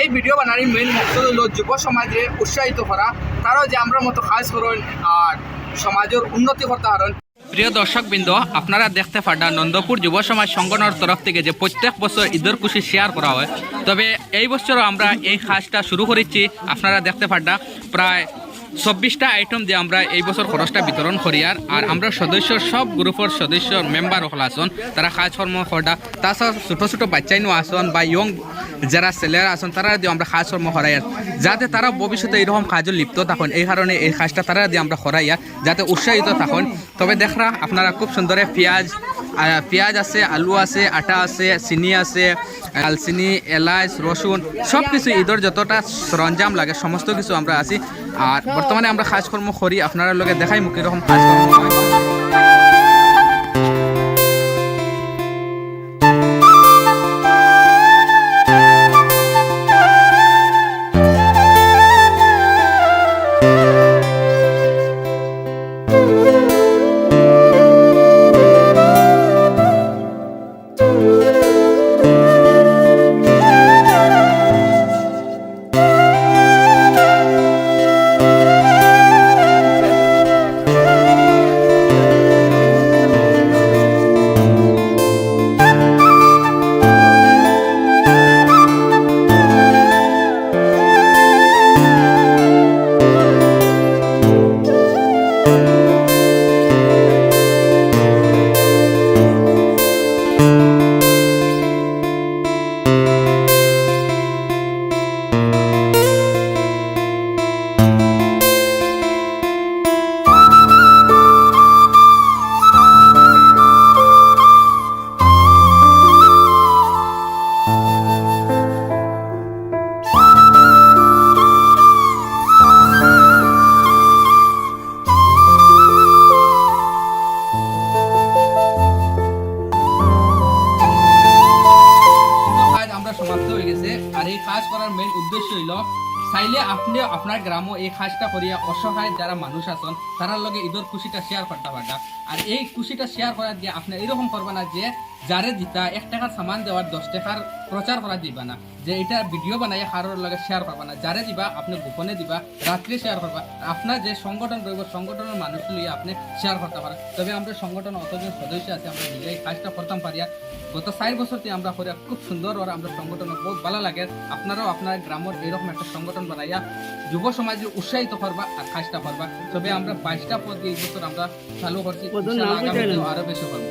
এই video বানানির main মকসদ হল যুব সমাজে উৎসাহিত করা, তারাও যে আমরা মতো কাজ করেন আর সমাজের উন্নতি করতে পারেন প্রিয় দর্শকবৃন্দ, আপনারা দেখতে পাড্ডা নন্দপুর যুব সমাজ সংগঠনের তরফ থেকে যে প্রত্যেক বছর ঈদের খুশি শেয়ার করা হয়, তবে এই বছরও আমরা এই কাজটা শুরু করেছি, আপনারা দেখতে পাড্ডা প্রায় চব্বিশটা আইটেম দিয়ে আমরা এই বছর খরচটা বিতরণ করি আর আর আমরা সদস্য, সব গ্রুপের সদস্য মেম্বার হল আসন তারা কাজকর্ম করা তাছাড়া ছোটো ছোটো বাচ্চাইনও আসন বা ইয়ং যারা ছেলেরা আসন তারা দিয়ে আমরা কাজকর্ম করাই আর যাতে তারা ভবিষ্যতে এরকম কাজে লিপ্ত থাকুন, এই কারণে এই কাজটা তারা দিয়ে আমরা করাই আর যাতে উৎসাহিত থাকুন। তবে দেখরা আপনারা খুব সুন্দরে পেঁয়াজ পেঁয়াজ আছে, আলু আছে, আটা আছে, চিনি আছে, ডালচিনি এলাচ রসুন সব কিছু ঈদের যতটা সরঞ্জাম লাগে, সমস্ত কিছু আমরা আছি আর বর্তমানে আমরা কাজকর্ম করি আপনারা লগে দেখাই মুখ এরকম কাজকর্ম। এই কাজ করার মেইন উদ্দেশ্য হইল চাইলে আপনি আপনার গ্রামও এই কাজটা করিয়া অসহায় যারা মানুষ আছেন তারার লগে ঈদের খুশিটা শেয়ার করতে পারবা আর এই খুশিটা শেয়ার করার দিয়ে আপনি এরকম করবা না যে যারে দিতা এক টাকার সামান দেওয়ার দশ টাকার প্রচার করা দিবা না, যে এটা ভিডিও বানাই কারোর লগে শেয়ার করবা না। যারে দিবা, আপনি গোপনে দিবা রাত্রে শেয়ার করবা আপনার যে সংগঠন রইব সংগঠনের মানুষ লিয়ে আপনি শেয়ার করতে পারেন তবে আমরা সংগঠন অতজন সদস্য আছে আমরা নিজে এই কাজটা করতাম পারি গত চার বছর আমরা করি খুব সুন্দর আর আমরা সংগঠন বহুত ভালো লাগে। আপনারাও আপনার গ্রামের এরকম একটা সংগঠন বানাইয়া যুব সমাজে উৎসাহিত করবা আর কাজটা করবা। তবে আমরা বাইশটা পদ এই বছর আমরা চালু করছি? আরও বেশি করব